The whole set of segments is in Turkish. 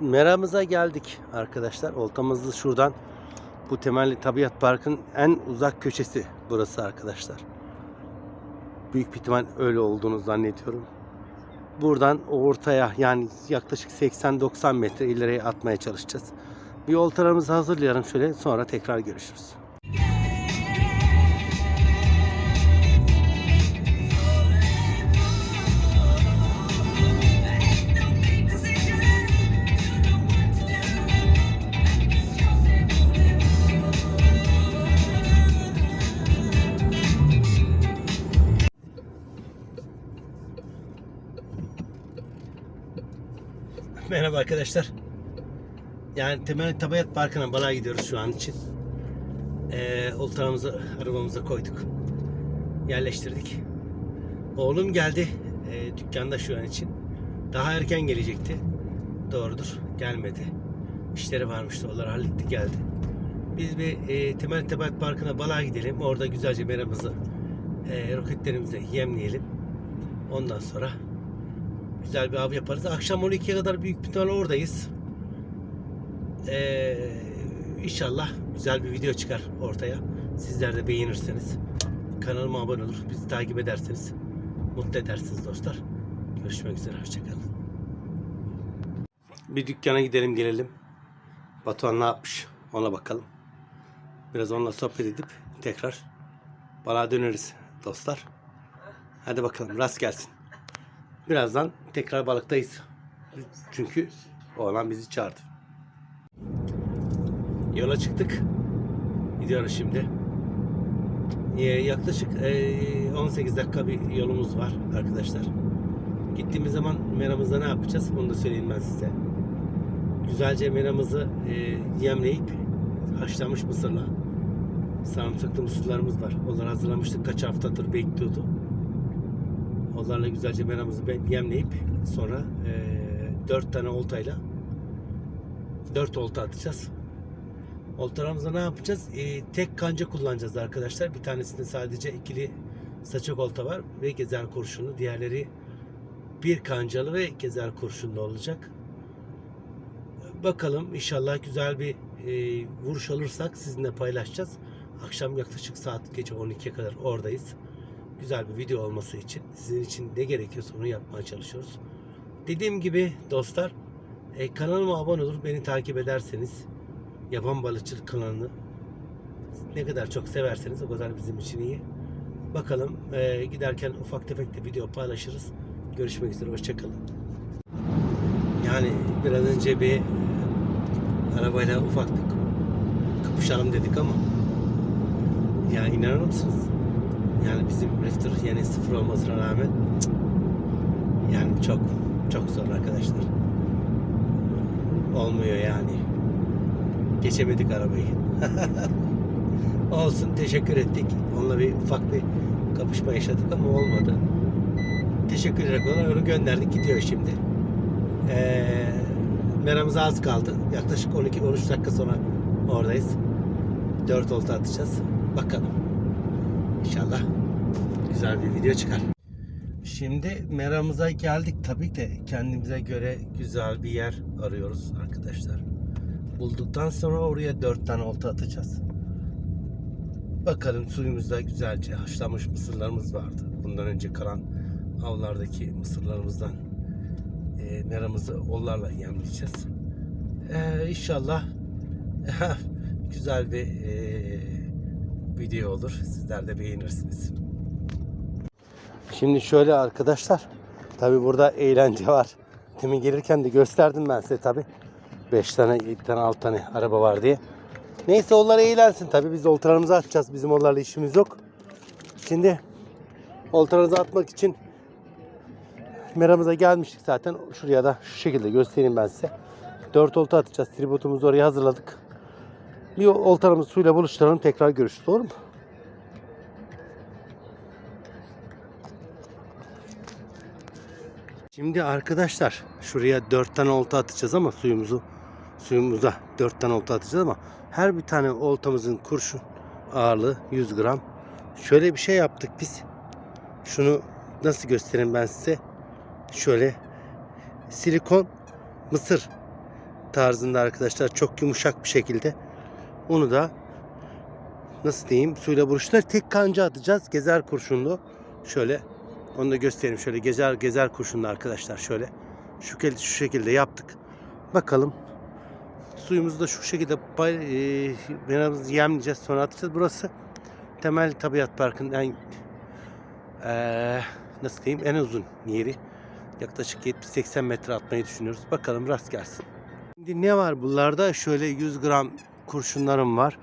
Meramıza geldik arkadaşlar. Oltamızı şuradan bu temelli tabiat parkın en uzak köşesi burası arkadaşlar. Büyük bir ihtimal öyle olduğunu zannediyorum. Buradan ortaya yani yaklaşık 80-90 metre ileriye atmaya çalışacağız. Bir oltalarımızı hazırlayalım şöyle sonra tekrar görüşürüz. Merhaba arkadaşlar. Yani Temel Tabiat Parkı'na balığa gidiyoruz şu an için. Ee, oltalarımızı arabamıza koyduk. Yerleştirdik. Oğlum geldi ee, dükkanda şu an için. Daha erken gelecekti. Doğrudur. Gelmedi. İşleri varmıştı. Onları halletti geldi. Biz bir e, Temel Tabiat Parkı'na balığa gidelim. Orada güzelce meramızı e, roketlerimizi yemleyelim. Ondan sonra güzel bir av yaparız. Akşam 12'ye kadar büyük bir ihtimalle oradayız. Ee, inşallah güzel bir video çıkar ortaya. Sizler de beğenirseniz. Kanalıma abone olur. Bizi takip ederseniz mutlu edersiniz dostlar. Görüşmek üzere. Hoşçakalın. Bir dükkana gidelim gelelim. Batuhan ne yapmış? Ona bakalım. Biraz onunla sohbet edip tekrar balığa döneriz dostlar. Hadi bakalım rast gelsin. Birazdan tekrar balıktayız. Çünkü oğlan bizi çağırdı. Yola çıktık. Gidiyoruz şimdi. Ee, Yaklaşık ee, 18 dakika bir yolumuz var arkadaşlar. Gittiğimiz zaman meramızda ne yapacağız? Onu da söyleyeyim ben size. Güzelce meramızı ee, yemleyip haşlanmış mısırla sarımsaklı mısırlarımız var. Onları hazırlamıştık. Kaç haftadır bekliyordu. Onlarla güzelce meramızı ben yemleyip sonra e, 4 tane oltayla 4 olta atacağız. Oltalarımızda ne yapacağız? E, tek kanca kullanacağız arkadaşlar. Bir tanesinde sadece ikili saçak olta var ve gezer kurşunlu. Diğerleri bir kancalı ve gezer kurşunlu olacak. Bakalım inşallah güzel bir e, vuruş alırsak sizinle paylaşacağız. Akşam yaklaşık saat gece 12'ye kadar oradayız güzel bir video olması için sizin için ne gerekiyorsa onu yapmaya çalışıyoruz. Dediğim gibi dostlar e, kanalıma abone olur beni takip ederseniz yaban balıkçılık kanalını ne kadar çok severseniz o kadar bizim için iyi. Bakalım e, giderken ufak tefek de video paylaşırız. Görüşmek üzere hoşçakalın. Yani biraz önce bir arabayla ufak bir kapışalım dedik ama ya inanır mısınız? Yani bizim Rifter yani sıfır olmasına rağmen yani çok çok zor arkadaşlar. Olmuyor yani. Geçemedik arabayı. Olsun teşekkür ettik. Onunla bir ufak bir kapışma yaşadık ama olmadı. Teşekkür ederek ona onu gönderdik gidiyor şimdi. Ee, meramıza az kaldı. Yaklaşık 12-13 dakika sonra oradayız. 4 olta atacağız. Bakalım. İnşallah güzel bir video çıkar. Şimdi meramıza geldik. Tabii de kendimize göre güzel bir yer arıyoruz arkadaşlar. Bulduktan sonra oraya dört tane olta atacağız. Bakalım suyumuzda güzelce haşlanmış mısırlarımız vardı. Bundan önce kalan avlardaki mısırlarımızdan e, meramızı onlarla yemleyeceğiz. E, inşallah güzel bir e, video olur. Sizler de beğenirsiniz. Şimdi şöyle arkadaşlar. Tabi burada eğlence var. Demin gelirken de gösterdim ben size tabi. 5 tane, 7 tane, 6 tane araba var diye. Neyse onlar eğlensin tabi. Biz oltalarımızı atacağız. Bizim onlarla işimiz yok. Şimdi oltalarımızı atmak için meramıza gelmiştik zaten. Şuraya da şu şekilde göstereyim ben size. 4 olta atacağız. Tribotumuzu oraya hazırladık. Bir oltalarımızı suyla buluşturalım. Tekrar görüşürüz. Olur mu? Şimdi arkadaşlar şuraya 4 tane olta atacağız ama suyumuzu suyumuza 4 tane olta atacağız ama her bir tane oltamızın kurşun ağırlığı 100 gram. Şöyle bir şey yaptık biz. Şunu nasıl göstereyim ben size? Şöyle silikon mısır tarzında arkadaşlar. Çok yumuşak bir şekilde. Onu da nasıl diyeyim suyla buruştular. Tek kanca atacağız. Gezer kurşunlu. Şöyle onu da göstereyim. Şöyle gezer gezer kurşunlu arkadaşlar. Şöyle şu, şu şekilde yaptık. Bakalım. Suyumuzu da şu şekilde e, yemleyeceğiz. Sonra atacağız. Burası temel tabiat parkının en eee, nasıl diyeyim en uzun yeri. Yaklaşık 70-80 metre atmayı düşünüyoruz. Bakalım rast gelsin. Şimdi ne var bunlarda? Şöyle 100 gram kurşunlarım var.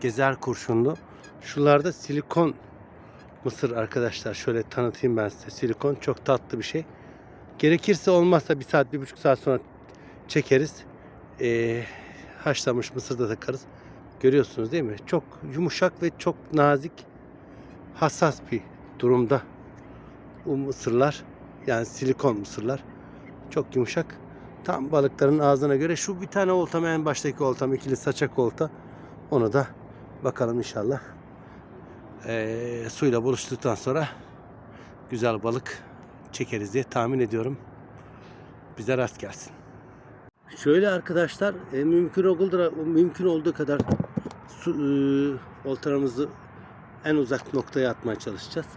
Gezer kurşunlu. Şularda silikon mısır arkadaşlar. Şöyle tanıtayım ben size. Silikon çok tatlı bir şey. Gerekirse olmazsa bir saat, bir buçuk saat sonra çekeriz. Ee, haşlanmış mısır da takarız. Görüyorsunuz değil mi? Çok yumuşak ve çok nazik, hassas bir durumda. Bu mısırlar yani silikon mısırlar. Çok yumuşak. Tam balıkların ağzına göre. Şu bir tane oltam en baştaki oltam ikili saçak olta. Onu da bakalım inşallah. Ee, suyla buluştuktan sonra güzel balık çekeriz diye tahmin ediyorum. Bize rast gelsin. Şöyle arkadaşlar e, mümkün olduğu mümkün olduğu kadar su e, oltalarımızı en uzak noktaya atmaya çalışacağız.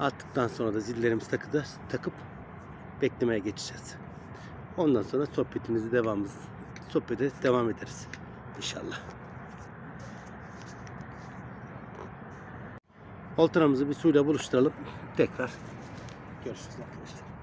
Attıktan sonra da zillerimizi takıp beklemeye geçeceğiz. Ondan sonra sohbetimizi devamımız sohbete devam ederiz inşallah. Oltalarımızı bir suyla buluşturalım. Tekrar görüşürüz arkadaşlar.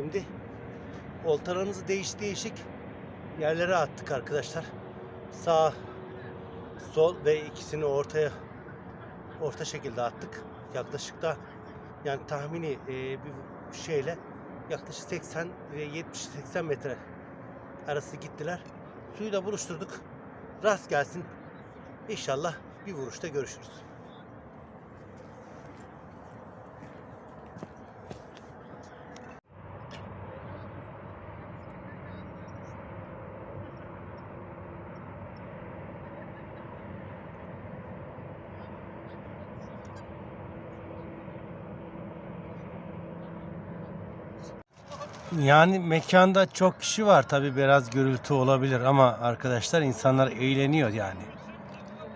Şimdi oltalarımızı değiş değişik yerlere attık arkadaşlar. Sağ, sol ve ikisini ortaya orta şekilde attık. Yaklaşık da yani tahmini e, bir şeyle yaklaşık 80 ve 70-80 metre arası gittiler. Suyu da buluşturduk. Rast gelsin. İnşallah bir vuruşta görüşürüz. Yani mekanda çok kişi var tabi biraz gürültü olabilir ama arkadaşlar insanlar eğleniyor yani.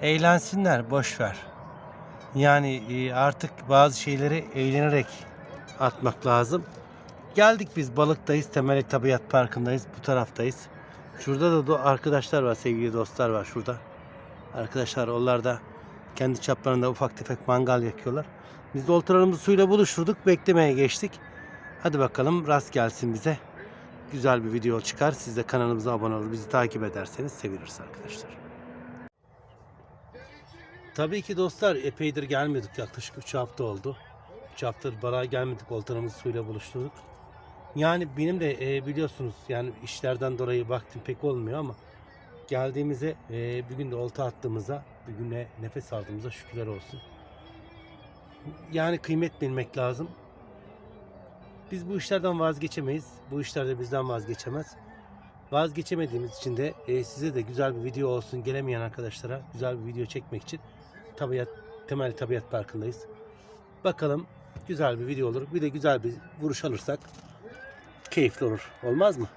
Eğlensinler boş ver. Yani e, artık bazı şeyleri eğlenerek atmak lazım. Geldik biz balıktayız. Temelek Tabiat Parkı'ndayız. Bu taraftayız. Şurada da arkadaşlar var sevgili dostlar var şurada. Arkadaşlar onlar da kendi çaplarında ufak tefek mangal yakıyorlar. Biz de oltalarımızı suyla buluşturduk. Beklemeye geçtik. Hadi bakalım rast gelsin bize. güzel bir video çıkar. Siz de kanalımıza abone olur, bizi takip ederseniz seviniriz arkadaşlar. Tabii ki dostlar epeydir gelmedik. Yaklaşık 3 hafta oldu. 3 haftadır barağa gelmedik. Oltalarımızı suyla buluşturduk. Yani benim de e, biliyorsunuz yani işlerden dolayı vaktim pek olmuyor ama geldiğimize e, bir gün de olta attığımıza bir güne nefes aldığımıza şükürler olsun. Yani kıymet bilmek lazım. Biz bu işlerden vazgeçemeyiz. Bu işler de bizden vazgeçemez. Vazgeçemediğimiz için de e, size de güzel bir video olsun gelemeyen arkadaşlara güzel bir video çekmek için tabiat temel tabiat parkındayız. Bakalım güzel bir video olur. Bir de güzel bir vuruş alırsak keyifli olur. Olmaz mı?